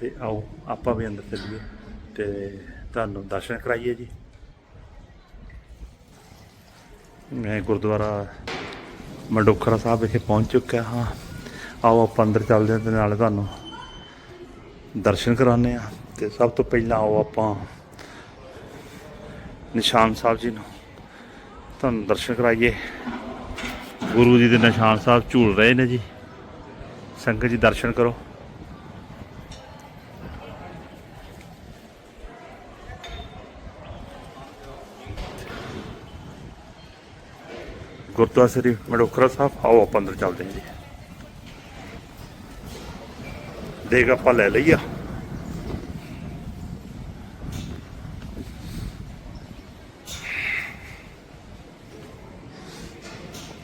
ਤੇ ਆਓ, ਆਪਾਂ ਵੀ ਅੰਦਰ ਚੱਲੀਏ ਤੇ ਤੁਹਾਨੂੰ ਦਰਸ਼ਨ ਕਰਾਈਏ ਜੀ। ਮੈਂ ਗੁਰਦੁਆਰਾ ਮੰਡੋਖਰਾ ਸਾਹਿਬ ਵਿਖੇ ਪਹੁੰਚ ਚੁੱਕਿਆ ਹਾਂ। ਆਓ, ਆਪਾਂ ਅੰਦਰ ਚੱਲਦੇ ਹਾਂ ਤੇ ਨਾਲੇ ਤੁਹਾਨੂੰ ਦਰਸ਼ਨ ਕਰਾਉਂਦੇ ਆ ਤੇ ਸਭ ਤੋਂ ਪਹਿਲਾਂ ਆਓ ਆਪਾਂ ਨਿਸ਼ਾਨ ਸਾਹਿਬ ਜੀ ਨੂੰ। ਤੁਹਾਨੂੰ ਦਰਸ਼ਨ ਕਰਾਈਏ। ਗੁਰੂ ਜੀ ਦੇ ਨਿਸ਼ਾਨ ਸਾਹਿਬ ਝੂਲ ਰਹੇ ਨੇ ਜੀ। ਸੰਗਤ ਜੀ, ਦਰਸ਼ਨ ਕਰੋ। ਗੁਰਦੁਆਰਾ ਸ੍ਰੀ ਮਡੋਖਰਾ ਸਾਹਿਬ, ਆਓ ਆਪਾਂ ਅੰਦਰ ਚੱਲਦੇ ਹਾਂ ਜੀ। ਦੇਖ ਆਪਾਂ ਲੈ ਲਈਆ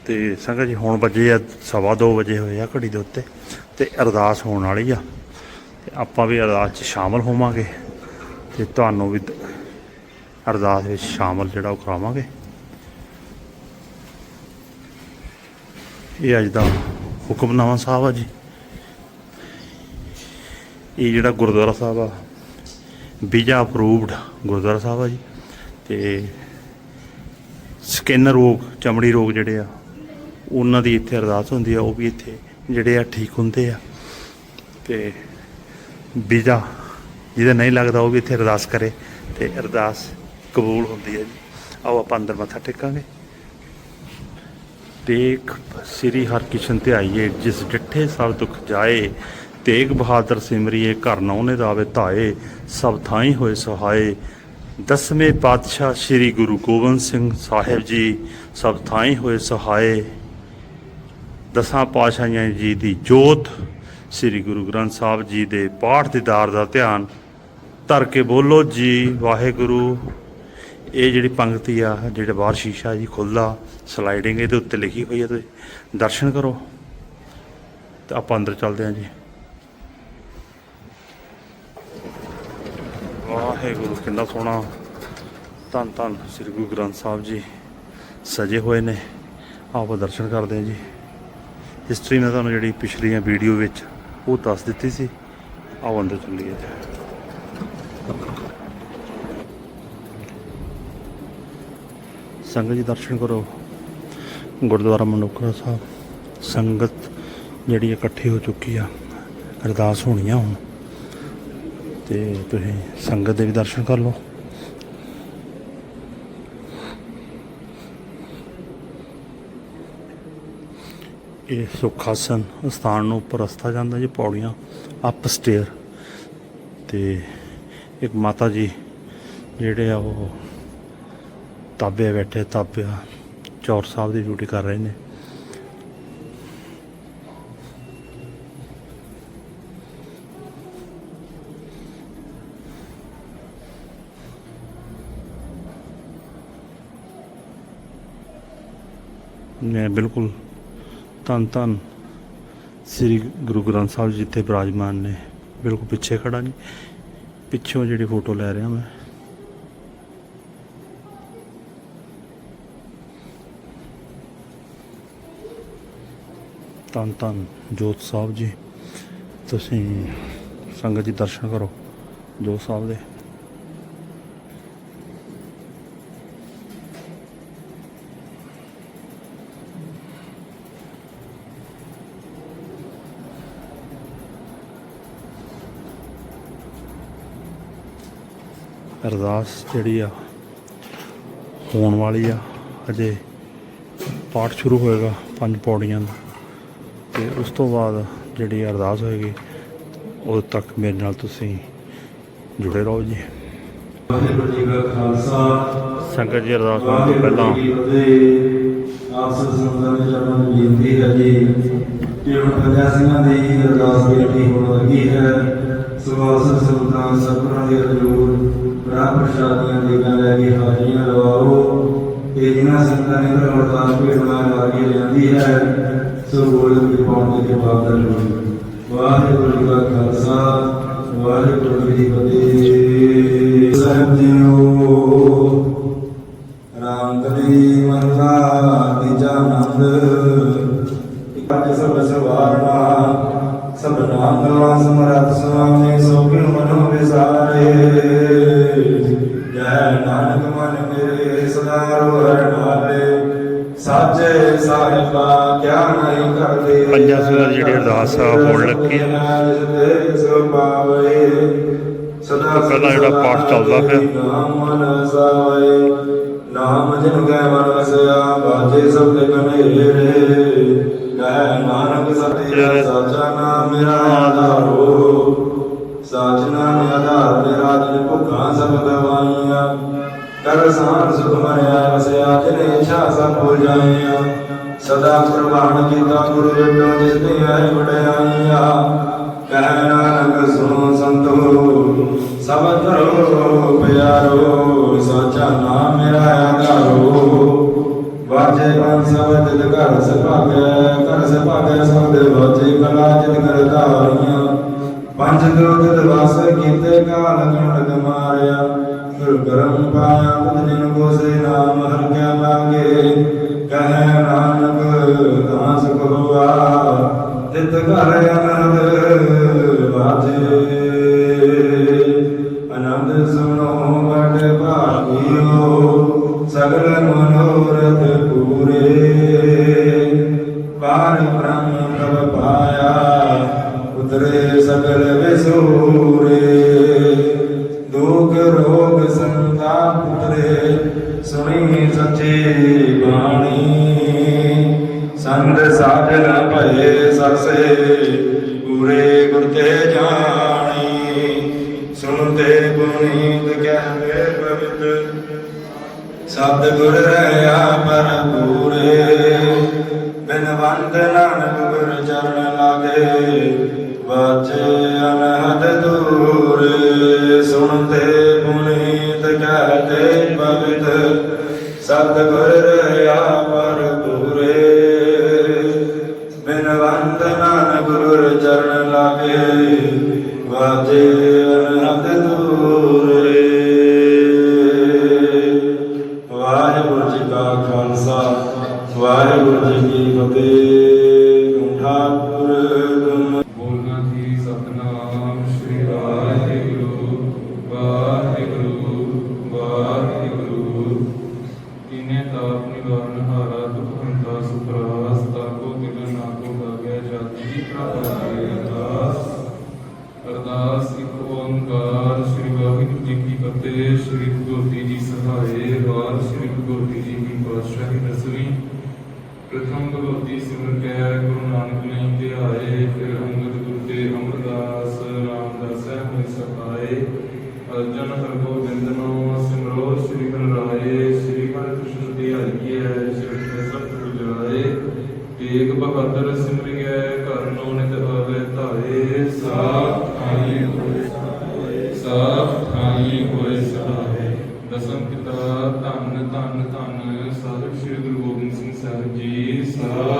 ਤੇ ਸੰਗਤ ਜੀ, ਹੁਣ ਵੱਜੇ ਆ ਸਵਾ ਦੋ ਵਜੇ ਹੋਏ ਆ ਘੜੀ ਦੇ ਉੱਤੇ, ਤੇ ਅਰਦਾਸ ਹੋਣ ਵਾਲੀ ਆ। ਤੇ ਆਪਾਂ ਵੀ ਅਰਦਾਸ 'ਚ ਸ਼ਾਮਲ ਹੋਵਾਂਗੇ, ਤੇ ਤੁਹਾਨੂੰ ਵੀ ਅਰਦਾਸ ਵਿੱਚ ਸ਼ਾਮਲ ਜਿਹੜਾ ਉਹ ਕਰਾਵਾਂਗੇ। ਇਹ ਅੱਜ ਦਾ ਹੁਕਮਨਾਮਾ ਸਾਹਿਬ ਆ ਜੀ। ਇਹ ਜਿਹੜਾ ਗੁਰਦੁਆਰਾ ਸਾਹਿਬ ਆ ਵੀਜ਼ਾ ਅਪਰੂਵਡ ਗੁਰਦੁਆਰਾ ਸਾਹਿਬ ਆ ਜੀ। ਤੇ ਸਕਿਨ ਰੋਗ, ਚਮੜੀ ਰੋਗ ਜਿਹੜੇ ਆ, ਉਹਨਾਂ ਦੀ ਇੱਥੇ ਅਰਦਾਸ ਹੁੰਦੀ ਆ, ਉਹ ਵੀ ਇੱਥੇ ਜਿਹੜੇ ਆ ਠੀਕ ਹੁੰਦੇ ਆ। ਤੇ ਵੀਜ਼ਾ ਜਿਹਦਾ ਨਹੀਂ ਲੱਗਦਾ, ਉਹ ਵੀ ਇੱਥੇ ਅਰਦਾਸ ਕਰੇ ਤੇ ਅਰਦਾਸ ਕਬੂਲ ਹੁੰਦੀ ਹੈ ਜੀ। ਆਓ, ਆਪਾਂ ਅੰਦਰ ਮੱਥਾ ਟੇਕਾਂਗੇ। ਤੇਗ ਸ੍ਰੀ ਹਰਕਿਸ਼ਨ ਤੇ ਆਈਏ, ਜਿਸ ਡਿੱਠੇ ਸਭ ਦੁੱਖ ਜਾਏ, ਤੇਗ ਬਹਾਦਰ ਸਿਮਰੀਏ, ਘਰ ਨੌਨੇ ਦਾਵੇ ਧਾਏ ਸਭ ਥਾਈ ਹੋਏ ਸਹਾਏ। ਦਸਵੇਂ ਪਾਤਸ਼ਾਹ ਸ੍ਰੀ ਗੁਰੂ ਗੋਬਿੰਦ ਸਿੰਘ ਸਾਹਿਬ ਜੀ, ਸਭ ਥਾਈ ਹੋਏ ਸਹਾਏ। ਦਸਾਂ ਪਾਤਸ਼ਾਹਾਂ ਜੀ ਦੀ ਜੋਤ, ਸ੍ਰੀ ਗੁਰੂ ਗ੍ਰੰਥ ਸਾਹਿਬ ਜੀ ਦੇ ਪਾਠ ਦੀਦਾਰ ਦਾ ਧਿਆਨ। ਧਰ ਕੇ ਬੋਲੋ ਜੀ, ਵਾਹਿਗੁਰੂ। ਇਹ ਜਿਹੜੀ ਪੰਗਤੀ ਆ, ਜਿਹੜਾ ਬਾਹਰ ਸ਼ੀਸ਼ਾ ਜੀ ਖੁੱਲਦਾ ਸਲਾਈਡਿੰਗ ਇਹਦੇ ਉੱਤੇ ਲਿਖੀ ਹੋਈ ਹੈ ਤੁਸੀਂ ਦਰਸ਼ਨ ਕਰੋ। ਤੇ ਆਪਾਂ ਅੰਦਰ ਚੱਲਦੇ ਹਾਂ ਜੀ। ਵਾਹਿਗੁਰੂ, ਕਿੰਨਾ ਸੋਹਣਾ। ਧੰਨ ਧੰਨ ਸ੍ਰੀ ਗੁਰੂ ਗ੍ਰੰਥ ਸਾਹਿਬ ਜੀ, ਸਜੇ ਹੋਏ ਨੇ। ਆਪਾਂ ਦਰਸ਼ਨ ਕਰਦੇ ਹਾਂ ਜੀ। ਹਿਸਟਰੀ ਮੈਂ ਤੁਹਾਨੂੰ ਜਿਹੜੀ ਪਿਛਲੀਆਂ ਵੀਡੀਓ ਵਿੱਚ ਉਹ ਦੱਸ ਦਿੱਤੀ ਸੀ। ਆਓ ਅੰਦਰ ਚੱਲੀਏ। ਜੀ ਸੰਗਤ ਜੀ ਦਰਸ਼ਨ ਕਰੋ। ਗੁਰਦੁਆਰਾ ਮਨੁੱਖਰਾ ਸਾਹਿਬ। ਸੰਗਤ ਜਿਹੜੀ ਇਕੱਠੀ ਹੋ ਚੁੱਕੀ ਆ, ਅਰਦਾਸ ਹੋਣੀ ਆ ਹੁਣ। ਤੇ ਤੁਸੀਂ ਸੰਗਤ ਦੇ ਵੀ ਦਰਸ਼ਨ ਕਰ ਲਓ। ਇਹ ਸੁਖਾਸਨ ਸਥਾਨ ਨੂੰ ਉੱਪਰ ਰਸਤਾ ਜਾਂਦਾ ਜੀ, ਪੌੜੀਆਂ ਅਪ ਸਟੇਅਰ ਤੇ ਇੱਕ ਮਾਤਾ ਜੀ ਜਿਹੜੇ ਆ ਉਹ ਤਾਬੇ ਬੈਠੇ, ਤਾਬਿਆ, ਚੌਰ ਸਾਹਿਬ ਦੀ ਡਿਊਟੀ ਕਰ ਰਹੇ ਨੇ। ਮੈਂ ਬਿਲਕੁਲ ਧੰਨ ਧੰਨ ਸ੍ਰੀ ਗੁਰੂ ਗ੍ਰੰਥ ਸਾਹਿਬ ਜੀ ਜਿੱਥੇ ਬਿਰਾਜਮਾਨ ਨੇ, ਬਿਲਕੁਲ ਪਿੱਛੇ ਖੜਾ ਨਹੀਂ, ਪਿੱਛੋਂ ਜਿਹੜੀ ਫੋਟੋ ਲੈ ਰਿਹਾ ਮੈਂ। ਧੰਨ ਧੰਨ ਜੋਤ ਸਾਹਿਬ ਜੀ। ਤੁਸੀਂ ਸੰਗਤ ਜੀ ਦਰਸ਼ਨ ਕਰੋ ਜੋਤ ਸਾਹਿਬ ਦੇ। ਅਰਦਾਸ ਜਿਹੜੀ ਆ, ਹੋਣ ਵਾਲੀ ਆ, ਅਜੇ ਪਾਠ ਸ਼ੁਰੂ ਹੋਏਗਾ ਪੰਜ ਪੌੜੀਆਂ ਦਾ। ਤੇ ਉਸ ਤੋਂ ਬਾਅਦ ਜਿਹੜੀ ਅਰਦਾਸ ਹੋਏਗੀ ਉਦੋਂ ਤੱਕ ਮੇਰੇ ਨਾਲ ਤੁਸੀਂ ਜੁੜੇ ਰਹੋ ਜੀ। ਵਾਹਿਗੁਰੂ ਜੀ ਕਾ ਖਾਲਸਾ। ਸੰਗਤ ਜੀ ਅਰਦਾਸ ਤੋਂ ਪਹਿਲਾਂ ਵਾਹਿਗੁਰੂ ਜੀ ਕੀ ਫਤਿਹ। ਆਪ ਸਭ ਸੰਗਤਾਂ ਦੇ ਚਰਨਾਂ ਨੂੰ ਬੇਨਤੀ ਹੈ ਜੀ ਕਿ ਹੁਣ ਪੰਜਾ ਸਿੰਘਾਂ ਦੀ ਅਰਦਾਸ ਬੇਨਤੀ ਹੋਣ ਲੱਗੀ ਹੈ ਸਵਾਸ ਸੰਤਾਂ ਸਤਿਗੁਰਾਂ ਦੇ ਹਜ਼ੂਰ ਬ੍ਰਹਮ ਪ੍ਰਸ਼ਾਦੀਆਂ ਦੇ ਲੈ ਕੇ ਹਾਜ਼ਰੀਆਂ ਲਵਾਓ ਤੇ ਜਿਨ੍ਹਾਂ ਨੇ ਹੈ। ਸੋ ਬੋਲ ਕੇ ਪਾਉਣ ਦੇ ਜਵਾਬ ਦਾ ਜਰੂਰ ਵਾਹਿਗੁਰੂ ਜੀ ਕਾ ਖਾਲਸਾ, ਵਾਹਿਗੁਰੂ ਜੀ ਕੀ ਫਤਿਹ। ਸਾਹਿਬ ਜੀਓ, ਰਾਮ ਕਲੀ ਮਹਲਾ ਤੀਜਾ ਨੰਦ ਇਕ ਸਭ ਸਵਾਰਨਾ, ਸਭ ਨਾਮ ਗਲਾ ਸਮਰ ਰਤ ਸੁਆਮੀ ਸੋ ਕਿਉ ਮਨੋ ਵਿਸਾਰੇ। ਸਾਹਿਬਾ ਕਿਆ ਨਹੀਂ ਕਰਦੇ ਪੰਜਾਂ ਸੂਰਾਂ ਦੀ ਜਿਹੜੀ ਅਰਦਾਸ ਆ, ਹੋਣ ਲੱਗੀ ਸਦਾ ਪਹਿਲਾਂ ਜਿਹੜਾ ਪਾਠ ਚੱਲਦਾ ਪਿਆ। ਨਾਮ ਮਨ ਸਾਵੇ ਮਨ ਵਸਿਆ ਬਾਜੇ ਸਭ ਤੇ ਕਨੇਰੇ ਕਹਿ ਨਾਨਕ ਸਤਿ ਸਾਚਾ ਨਾਮ ਮੇਰਾ ਆਧਾਰੋ ਸਾਚ ਨਾਮ ਆਧਾਰ ਮੇਰਾ ਜਿਨ ਭੁੱਖਾਂ ਸਭ ਗਵਾਈਆਂ ਕਰ ਸਾਰ ਸੁਖ ਮਰਿਆ ਵਸਿਆ ਜਿਨ ਇੱਛਾ ਸਭ ਹੋ ਜਾਈਆਂ ਗੁਰੂ ਵਿਟੋ ਜਿਸ ਤੇ ਆਏ ਵਡਿਆਈਆਂ ਕਹਿ ਨਾਨਕ ਸੁਣੋ ਸੰਤੋ ਸਭ ਧਰੋ ਪਿਆਰੋ, ਸਾਚਾ ਨਾਮ ਮੇਰਾ ਆਧਾਰੋ। ਵਾਜੇ ਪੰਜ ਸਬਦ ਤਿਲ ਘਰ ਸੁਭਾਗੈ ਘਰ ਸੁਭਾਗੈ ਸਬਦ ਵਾਜੇ ਕਲਾ ਜਿਤ ਕਰ ਧਾਰੀਆਂ। ਪੰਜ ਦੁਰਗ ਦਿਵਸ ਕੀਤੇ ਕਾਲ ਗਣ ਮਾਰਿਆ। ਗੁਰ ਕਰਮ ਪਾਇਆ ਤੁਧ ਜਿਨ ਕੋ ਸੇ ਨਾਮ ਹਰ ਕਿਆ ਲਾਗੇ ਕਹੈ ਨਾਨਕ ਤਾਂ ਸੁਖ ਹੋਆ ਤਿਤ ਘਰ ਅਨੰਦ ਵਾਜੇ ਸੰਗ ਸਾਜਨ ਭਏ ਸਰਸੇ, ਪੂਰੇ ਗੁਰ ਤੇ ਜਾਣੀ। ਸੁਣਤੇ ਪੁਨੀਤ ਕਹਿ ਪਵਿੱਤ ਸਬਦ ਗੁਰ ਰਹਿਆ ਪਰ ਪੂਰੇ। ਬਿਨ ਵੰਦ ਨਾਨਕ ਗੁਰ ਚਰਨ ਲਾਗੇ। ਚਰਨ ਲਾਗੇ ਵਾਜੇ। ਜੀ ਸ੍ਰੀ ਗੁਰੂ ਗੋਬਿੰਦ ਜੀ ਸਹਾਏ ਵਾਰ ਸ੍ਰੀ ਗੁਰੂ ਜੀ ਦੀ ਪਾਤਸ਼ਾਹੀ ਦਸਵੀਂ। ਪ੍ਰਥਮ ਭਗਵਤੀ ਸਿਮਰ ਕੈ ਗੁਰੂ ਨਾਨਕ ਲਈ ਧਿਆਏ, ਫਿਰ ਦਸਮ ਪਿਤਾ ਧੰਨ ਧੰਨ ਧੰਨ ਸਾਹਿਬ ਸ੍ਰੀ ਗੁਰੂ ਗੋਬਿੰਦ ਸਿੰਘ ਸਾਹਿਬ ਜੀ ਸਾਖ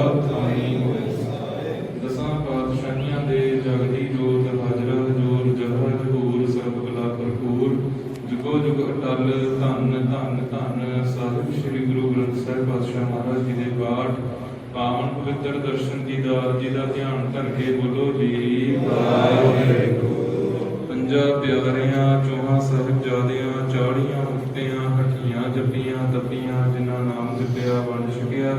ਵੰਡ ਛਕਿਆ।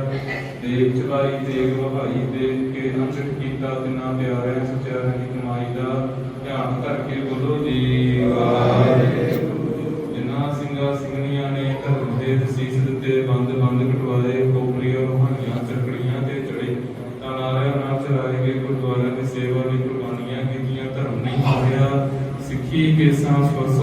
ਦੇਖ ਚਲਾਈ, ਦੇਖ ਵਹਾਈ, ਦੇਖ ਕੇ ਅੰਚਨ ਕੀਤਾ ਤਿਨਾਂ ਪਿਆਰਿਆਂ ਸਚਿਆਰਿਆਂ ਦੀ ਕਮਾਈ ਦਾ ਧਿਆਨ ਕਰਕੇ ਬੋਲੋ ਜੀ। ਵਾਹਿਗੁਰੂ ਜਿਨ੍ਹਾਂ ਸਿੰਘਾਂ ਸਿੰਘਣੀਆਂ ਨੇ ਧਰਮ ਦੇ ਦਸੀਸ ਦਿੱਤੇ, ਬੰਦ ਬੰਦ ਕਟਵਾਏ ਕੋਪਰੀਆਂ ਰੋਹਾਨੀਆਂ ਚੱਕੜੀਆਂ ਤੇ ਚੜੇ। ਤਾਂ ਨਾਰਿਆਂ ਨਾਲ ਚਲਾਏ ਗਏ ਗੁਰਦੁਆਰਿਆਂ ਦੀ ਸੇਵਾ ਲਈ ਕੁਰਬਾਨੀਆਂ ਕੀਤੀਆਂ, ਧਰਮ ਨਹੀਂ ਹੋਇਆ ਸਿੱਖੀ ਕੇਸਾਂ ਸਵਸਾ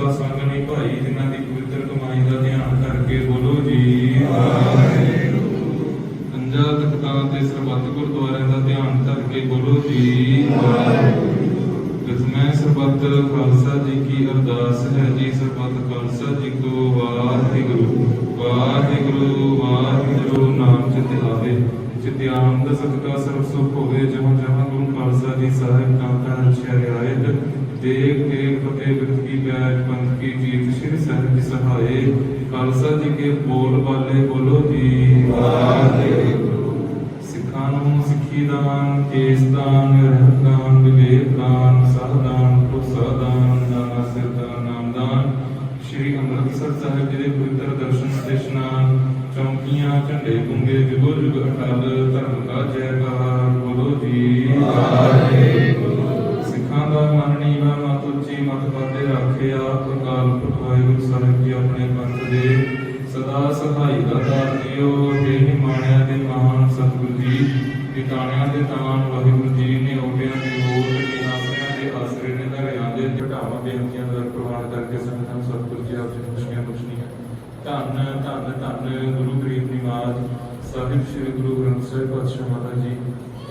ਕੀ ਅਰਦਾਸ ਹੈ ਜੀ ਸਰਬੱਤ ਖਾਲਸਾ ਜੀ ਕੋ ਵਾਹਿਗੁਰੂ ਵਾਹਿਗੁਰੂ ਵਾਹਿਗੁਰੂ ਨਾਮ ਚਿਤ ਆਵੇ ਚਿਤ ਆਨੰਦ ਸਤਿਕਾ ਸਰਬ ਸੁਖ ਹੋਵੇ ਜਹਾਂ ਜਹਾਂ ਗੁਰੂ ਖਾਲਸਾ ਜੀ ਸਾਹਿਬ ਕਾਂਤਾ ਰਛਿਆ ਰਿਆਇਤ ਦੇਖ ਕੇ ਫਤਿਹ ਬਿਰਤ ਕੀ ਬੈਠ ਪੰਥ ਕੀ ਜੀਤ ਸ਼੍ਰੀ ਸਾਹਿਬ ਦੀ ਸਹਾਏ। ਖਾਲਸਾ ਜੀ ਕੇ ਬੋਲ ਬਾਲੇ ਬੋਲੋ ਜੀ। ਵਾਹਿਗੁਰੂ। ਸਿੱਖਾਂ ਨੂੰ ਸਿੱਖੀ ਦਾਨ ਕੇਸ ਸਾਹਿਬ ਜੀ ਦੇ ਪਵਿੱਤਰ ਦਰਸ਼ਨ ਅਤੇ ਇਸ਼ਨਾਨ ਚੌਂਕੀਆਂ, ਝੰਡੇ ਗੁੰਗੇ ਜੁਗੋ ਜੁਗ ਅਟਲ ਧਰਮ ਕਾ ਜੈਕਾਰ ਧੰਨ ਧੰਨ ਧੰਨ ਗੁਰੂ ਗਰੀਬ ਨਿਵਾਜ ਸਾਹਿਬ ਸ੍ਰੀ ਗੁਰੂ ਗ੍ਰੰਥ ਸਾਹਿਬ ਪਾਤਸ਼ਾਹ ਮਹਾਰਾਜ ਜੀ।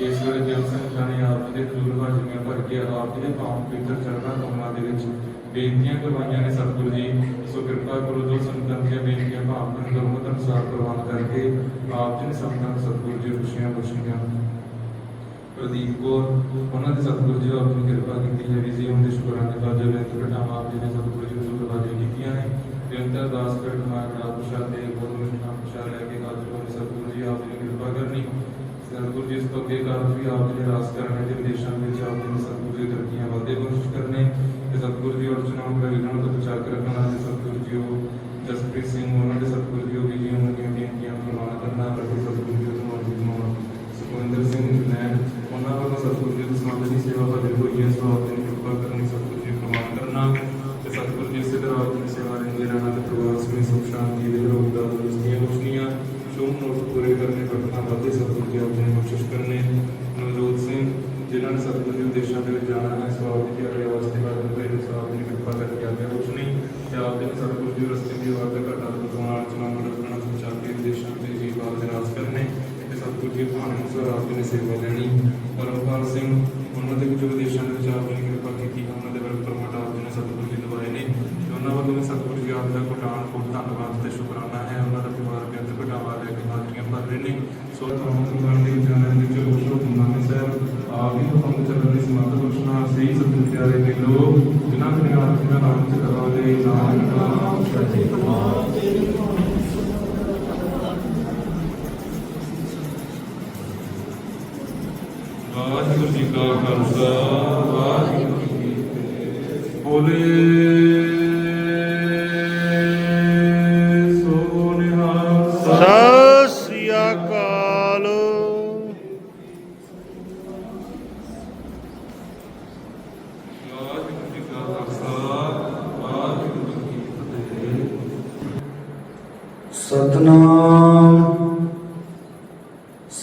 ਇਸ ਵੇਲੇ ਜਨ ਸੰਗਤਾਂ ਨੇ ਆਪ ਦੇ ਖੂਨ ਹਾਜ਼ਰੀਆਂ ਭਰ ਕੇ ਆਪ ਦੇ ਪਾਵਨ ਪਵਿੱਤਰ ਚਰਨਾਂ ਕਮਲਾਂ ਦੇ ਵਿੱਚ ਬੇਨਤੀਆਂ ਕਰਵਾਈਆਂ ਨੇ ਸਤਿਗੁਰੂ ਜੀ। ਸੋ ਕਿਰਪਾ ਕਰੋ ਜੋ ਸੰਗਤਾਂ ਦੀਆਂ ਬੇਨਤੀਆਂ ਭਾਵ ਨੂੰ ਗੁਰਮਤਿ ਅਨੁਸਾਰ ਪ੍ਰਵਾਨ ਕਰਕੇ ਆਪ ਜੀ ਨੇ ਸੰਗਤਾਂ ਨੂੰ ਸਤਿਗੁਰੂ ਜੀ ਖੁਸ਼ੀਆਂ ਬਖਸ਼ੀਆਂ। ਪ੍ਰਦੀਪ ਕੌਰ, ਉਹਨਾਂ ਦੇ ਸਤਿਗੁਰੂ ਜੀ ਆਪ ਨੇ ਕਿਰਪਾ ਕੀਤੀ ਹੈ ਵੀ ਜੀ ਉਹਨਾਂ ਦੇ ਸ਼ੁਕਰਾਂ ਦੇ ਬਾਅਦ ਬੇਨਤ ਘਟਾਵਾਂ ਆਪ ਜੀ ਨੇ ਸਤਿਗੁਰੂ ਜੀ ਨੂੰ ਦਰਵਾਜ਼ੇ ਕੀਤੀਆਂ ਨੇ। ਬੇਨਤ ਅਰਦਾਸ ਕਰ ਕਮਾ ਕਰਾ ਪ੍ਰਸ਼ਾਦ ਦੇ ਬਹੁਤ ਮਿਠਾ ਪ੍ਰਸ਼ਾਦ ਲੈ ਕੇ ਹਾਜ਼ਰ ਹੋਏ ਸਤਿਗੁਰੂ ਜੀ ਆਪ ਜੀ ਨੇ ਕਿਰਪਾ ਕਰਨੀ। ਸਤਿਗੁਰੂ ਜੀ ਇਸ ਤੋਂ ਅੱਗੇ ਕਾਰਜ ਵੀ ਆਪ ਜੀ ਰਾਸ ਕਰਨੇ ਤੇ ਵਿਦੇਸ਼ਾਂ ਵਿੱਚ ਆਪ ਜੀ ਸਤਿਗੁਰੂ ਜੀ ਤਰੱਕੀਆਂ ਵਾਧੇ ਕੋਸ਼ਿਸ਼ ਕਰਨੇ ਤੇ ਸਤਿਗੁਰੂ ਜੀ ਅਰਚਨਾ ਨੂੰ ਪ੍ਰੇਰਣਾ ਤੋਂ ਬਚਾ ਕੇ ਰੱਖਣਾ ਤੇ ਸਤਿਗੁਰੂ ਜੀ ਉਹ ਜਸਪ੍ਰੀਤ ਸਿੰਘ ਸਤਿਗੁਰੂ ਆਪ ਜੀ ਨੇ ਸੇਵਾ ਲੈਣੀ। ਪਰਮਪਾਲ ਸਿੰਘ, ਉਹਨਾਂ ਦੇ ਵਿੱਚ ਵਿਦੇਸ਼ਾਂ ਦੇ ਵਿੱਚ ਆਪ ਜੀ ਨੇ ਕਿਰਪਾ ਕੀਤੀ, ਉਹਨਾਂ ਦੇ ਵਰਕ ਪਰਮਟ ਆਪ ਜੀ ਨੇ ਸਤਿਗੁਰੂ ਜੀ ਦਵਾਏ ਨੇ। ਤੇ ਉਹਨਾਂ ਵੱਲੋਂ ਵੀ ਸਤਿਗੁਰੂ ਜੀ ਆਪ ਦਾ ਕੋਟਾਨ ਕੋਟ ਧੰਨਵਾਦ ਤੇ ਸ਼ੁਕਰਾਨਾ ਹੈ। ਉਹਨਾਂ ਦਾ ਪਰਿਵਾਰ ਬੇਅੰਤ ਘਟਾਵਾ ਲੈ ਕੇ ਹਾਜ਼ਰੀਆਂ ਭਰ ਰਹੇ ਨੇ। ਸੋ ਤੁਹਾਨੂੰ ਦੇ ਵਿਚਾਰਾਂ ਦੇ ਵਿੱਚ ਲੋਸ਼ੋ ਤੁਮਾਨੇ ਸਾਹਿਬ ਆਪ ਵੀ ਹੁਕਮ ਚੱਲਣ ਦੀ ਸਮਰੱਥ ਬਖਸ਼ਣਾ। ਸਹੀ ਸਤਿਗੁਰੂ ਪਿਆਰੇ ਦੇ ਲੋਕ, ਜਿਨ੍ਹਾਂ ਦੇ ਨਾਲ ਜਿਨ੍ਹਾਂ ਨਾਮ ਚ ਕਰਵਾਲੇ ਨਾਮ ਵਾਹਿਗੁਰੂ ਜੀ ਕਾ ਖਾਲਸਾ ਵਾਹਿਗੁਰੂ ਜੀ ਕੀ ਫਤਿਹ ਬੋਲੇ ਸੋ ਨਿਹਾਲ ਸਤਿ ਸ੍ਰੀ ਅਕਾਲ। ਵਾਹਿਗੁਰੂ ਜੀ ਕਾ ਖਾਲਸਾ, ਵਾਹਿਗੁਰੂ ਜੀ ਕੀ ਫਤਿਹ। ਸਤਨਾਮ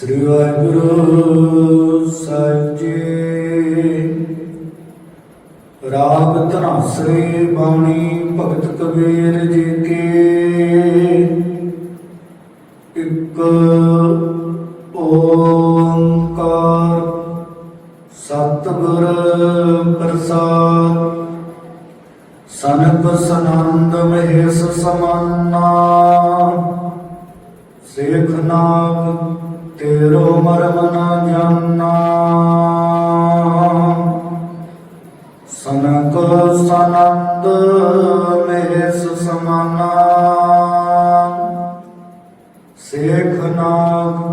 ਸ੍ਰੀ ਵਾਹਿਗੁਰੂ ਸੱਚੇ ਰਾਗ ਧਨਾਸਰੇ ਬਾਣੀ ਭਗਤ ਕਬੀਰ ਜੀ ਕੀ। ਇੱਕ ਓੰਕਾਰ ਸਤਿਗੁਰ ਪ੍ਰਸਾਦ। ਸਨਕ ਸਨੰਦ ਮਹੇਸ਼ ਸਮਾਨਾ। ਸੇਖ ਨਾਮ ਤੇਰੋ ਮਰਮ ਨ ਜਾਨਾ ਸਨਕ ਸਨੰਦ ਮਹੇਸ਼ ਸਮਾਨਾ। ਸੇਖ ਨਾਮ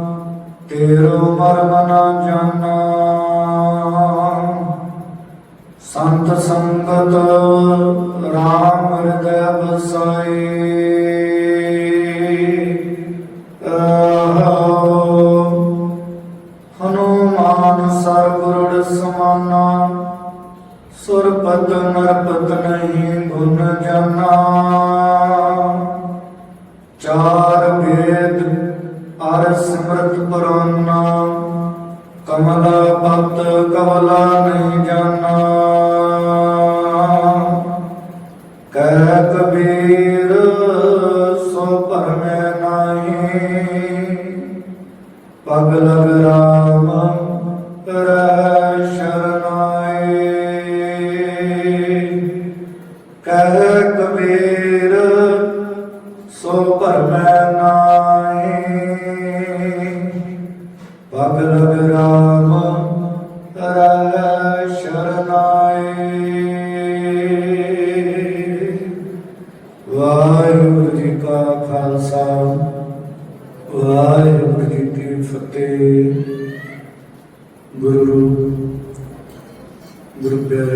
ਤੇਰੋ ਮਰਮ ਨ ਜਾਨਾ ਸੰਤ ਸੰਗਤ, ਰਾਮ ਹਿਰਦੈ ਬਸਾਈ ਆਹੋ। ਸੁਰਪਤ ਨਰਪਤ ਨਹੀਂ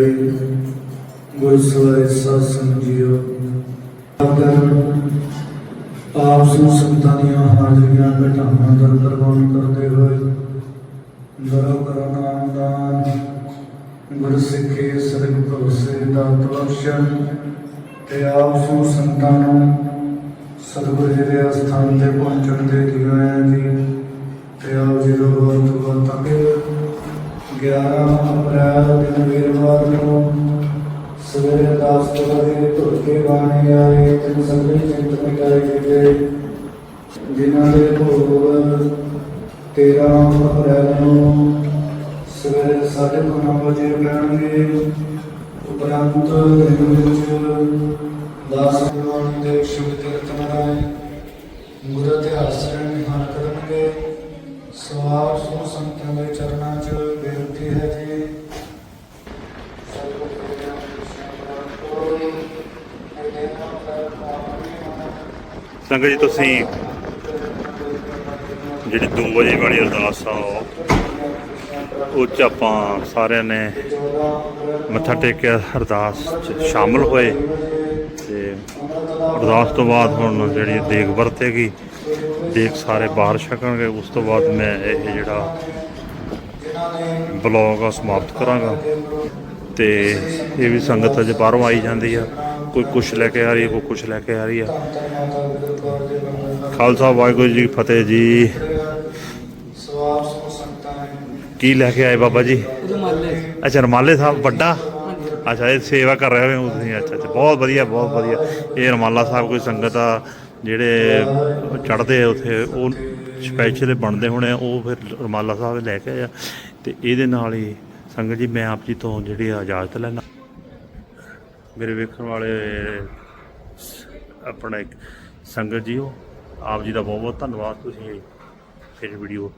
ਗੁਰੂ ਪਿਆਰੇ ਗੁਰੂ ਸਵਾਰੇ ਸਾਧ ਸੰਗਤ ਜੀਓ ਅਗਰ ਆਪ ਸੂ ਸੰਤਾਂ ਦੀਆਂ ਹਾਜ਼ਰੀਆਂ ਘਟਾਵਾਂ ਦਰ ਪ੍ਰਵਾਨ ਕਰਦੇ ਹੋਏ ਦਰੋ ਕਰੋ ਨਾਮ ਦਾਨ ਗੁਰ ਸਿੱਖੇ ਸਤਿਗੁਰ ਭਰੋਸੇ ਦਾਤ ਬਖਸ਼ਣ ਤੇ ਆਪ ਸੂ ਸੰਤਾਂ ਨੂੰ ਸਤਿਗੁਰ ਜੀ ਦੇ ਸਥਾਨ ਤੇ ਪਹੁੰਚਣ ਦੇ ਦਿਵਾਇਆ ਜੀ ਤੇ ਆਪ ਜੀ ਦਾ ਬਹੁਤ ਬਹੁਤ ਧੰਨਵਾਦ 11 ਅਪ੍ਰੈਲ ਦਿਨ ਵੀਰਵਾਰ ਨੂੰ ਸਵੇਰੇ 10 ਵਜੇ ਧੁਰ ਕੇ ਬਾਣੇ ਆਏ ਤਿੰਨ ਸੰਗਤ ਚਿੰਤ ਮਿਟਾਏ ਗਏ ਜਿਨ੍ਹਾਂ ਦੇ ਭੋਗ 13 ਅਪ੍ਰੈਲ ਨੂੰ ਸਵੇਰੇ 9:30 ਵਜੇ ਪੈਣਗੇ ਉਪਰੰਤ ਦਿਨ ਵਿੱਚ ਦਾਸ ਗੁਰਬਾਣੀ ਦੇ ਸ਼ੁਭ ਕੀਰਤਨ ਰਾਏ ਗੁਰ ਇਤਿਹਾਸ ਰਹਿਣ ਕਰਨਗੇ ਸਵਾਰ ਸੋ ਸੰਤਾਂ ਦੇ ਚਰਨਾਂ 'ਚ ਬੇਨਤੀ ਹੈ ਜੀ। ਸੰਗਤ ਜੀ, ਤੁਸੀਂ ਜਿਹੜੀ 2 ਵਜੇ ਵਾਲੀ ਅਰਦਾਸ ਆ, ਉਹ- ਚ ਆਪਾਂ ਸਾਰਿਆਂ ਨੇ ਮੱਥਾ ਟੇਕਿਆ, ਅਰਦਾਸ ਚ ਸ਼ਾਮਲ ਹੋਏ ਤੇ ਅਰਦਾਸ ਤੋਂ ਬਾਅਦ ਹੁਣ ਜਿਹੜੀ ਦੇਗ ਵਰਤੇਗੀ ਦੇਗ ਸਾਰੇ ਬਾਹਰ ਛਕਣਗੇ ਉਸ ਤੋਂ ਬਾਅਦ ਮੈਂ ਇਹ ਜਿਹੜਾ ਬਲੌਗ ਆ ਸਮਾਪਤ ਕਰਾਂਗਾ। ਤੇ ਇਹ ਵੀ ਸੰਗਤ ਅਜੇ ਬਾਹਰੋਂ ਆਈ ਜਾਂਦੀ ਆ। ਕੋਈ ਕੁਛ ਲੈ ਕੇ ਆ ਰਹੀ ਹੈ ਕੋਈ ਕੁਛ ਲੈ ਕੇ ਆ ਰਹੀ ਆ। ਖਾਲਸਾ ਵਾਹਿਗੁਰੂ ਜੀ ਫਤਿਹ ਜੀ। ਕੀ ਲੈ ਕੇ ਆਏ ਬਾਬਾ ਜੀ? ਅੱਛਾ ਰਮਾਲੇ ਸਾਹਿਬ ਵੱਡਾ? ਅੱਛਾ ਇਹ ਸੇਵਾ ਕਰ ਰਹੇ ਹੋ ਤੁਸੀਂ? ਅੱਛਾ ਅੱਛਾ ਬਹੁਤ ਵਧੀਆ ਬਹੁਤ ਵਧੀਆ। ਇਹ ਰਮਾਲਾ ਸਾਹਿਬ ਕੋਈ ਸੰਗਤ ਆ ਜਿਹੜੇ ਚੜਦੇ ਆ ਉੱਥੇ, ਉਹ ਸਪੈਸ਼ਲ ਬਣਦੇ ਹੋਣੇ ਆ, ਉਹ ਫਿਰ ਰਮਾਲਾ ਸਾਹਿਬ ਲੈ ਕੇ ਆ। ਤੇ ਇਹਦੇ ਨਾਲ ਹੀ ਸੰਗਤ ਜੀ, ਮੈਂ ਆਪ ਜੀ ਤੋਂ ਜਿਹੜੀ ਆ ਇਜਾਜ਼ਤ ਲੈਣਾ ਮੇਰੇ ਵੇਖਣ ਵਾਲੇ ਆਪਣਾ ਇੱਕ ਸੰਗਤ ਜੀਓ, ਆਪ ਜੀ ਦਾ ਬਹੁਤ ਬਹੁਤ ਧੰਨਵਾਦ। ਤੁਸੀਂ ਫਿਰ ਵੀਡੀਓ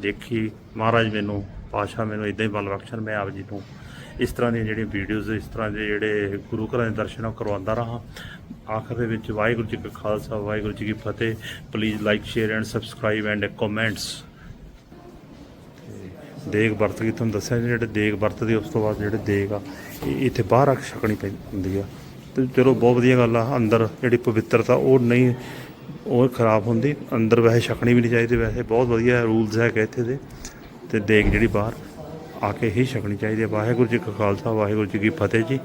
ਦੇਖੀ। ਮਹਾਰਾਜ ਮੈਨੂੰ ਪਾਸ਼ਾ ਮੈਨੂੰ ਇਦਾਂ ਹੀ ਬਲ ਬਖਸ਼ਣ, ਮੈਂ ਆਪ ਜੀ ਨੂੰ ਇਸ ਤਰ੍ਹਾਂ ਦੀਆਂ ਜਿਹੜੀਆਂ ਵੀਡੀਓਜ਼ ਇਸ ਤਰ੍ਹਾਂ ਦੇ ਜਿਹੜੇ ਗੁਰੂ ਘਰਾਂ ਦੇ ਦਰਸ਼ਨ ਉਹ ਕਰਵਾਉਂਦਾ ਰਹਾ। ਆਖਰ ਦੇ ਵਿੱਚ ਵਾਹਿਗੁਰੂ ਜੀ ਕਾ ਖਾਲਸਾ, ਵਾਹਿਗੁਰੂ ਜੀ ਕੀ ਫਤਿਹ। Please like share and subscribe and comments ਦੇਗ ਵਰਤ ਕੇ ਤੁਹਾਨੂੰ ਦੱਸਿਆ ਜਿਹੜੇ ਦੇਗ ਵਰਤਦੇ, ਉਸ ਤੋਂ ਬਾਅਦ ਜਿਹੜੇ ਦੇਗ ਆ, ਇਹ ਇੱਥੇ ਬਾਹਰ ਰੱਖ ਛਕਣੀ ਪੈਂਦੀ ਹੁੰਦੀ ਆ। ਤੇ ਚਲੋ ਬਹੁਤ ਵਧੀਆ ਗੱਲ ਆ, ਅੰਦਰ ਜਿਹੜੀ ਪਵਿੱਤਰਤਾ, ਉਹ ਨਹੀਂ, ਉਹ ਖਰਾਬ ਹੁੰਦੀ। ਅੰਦਰ ਵੈਸੇ ਛਕਣੀ ਵੀ ਨਹੀਂ ਚਾਹੀਦੀ, ਵੈਸੇ ਬਹੁਤ ਵਧੀਆ ਰੂਲਸ ਹੈਗੇ ਇੱਥੇ ਦੇ। ਤੇ ਦੇਗ ਜਿਹੜੀ ਬਾਹਰ ਆ ਕੇ ਹੀ ਛਕਣੀ ਚਾਹੀਦੀ ਹੈ। ਵਾਹਿਗੁਰੂ ਜੀ ਕਾ ਖਾਲਸਾ, ਵਾਹਿਗੁਰੂ ਜੀ ਕੀ ਫਤਿਹ ਜੀ।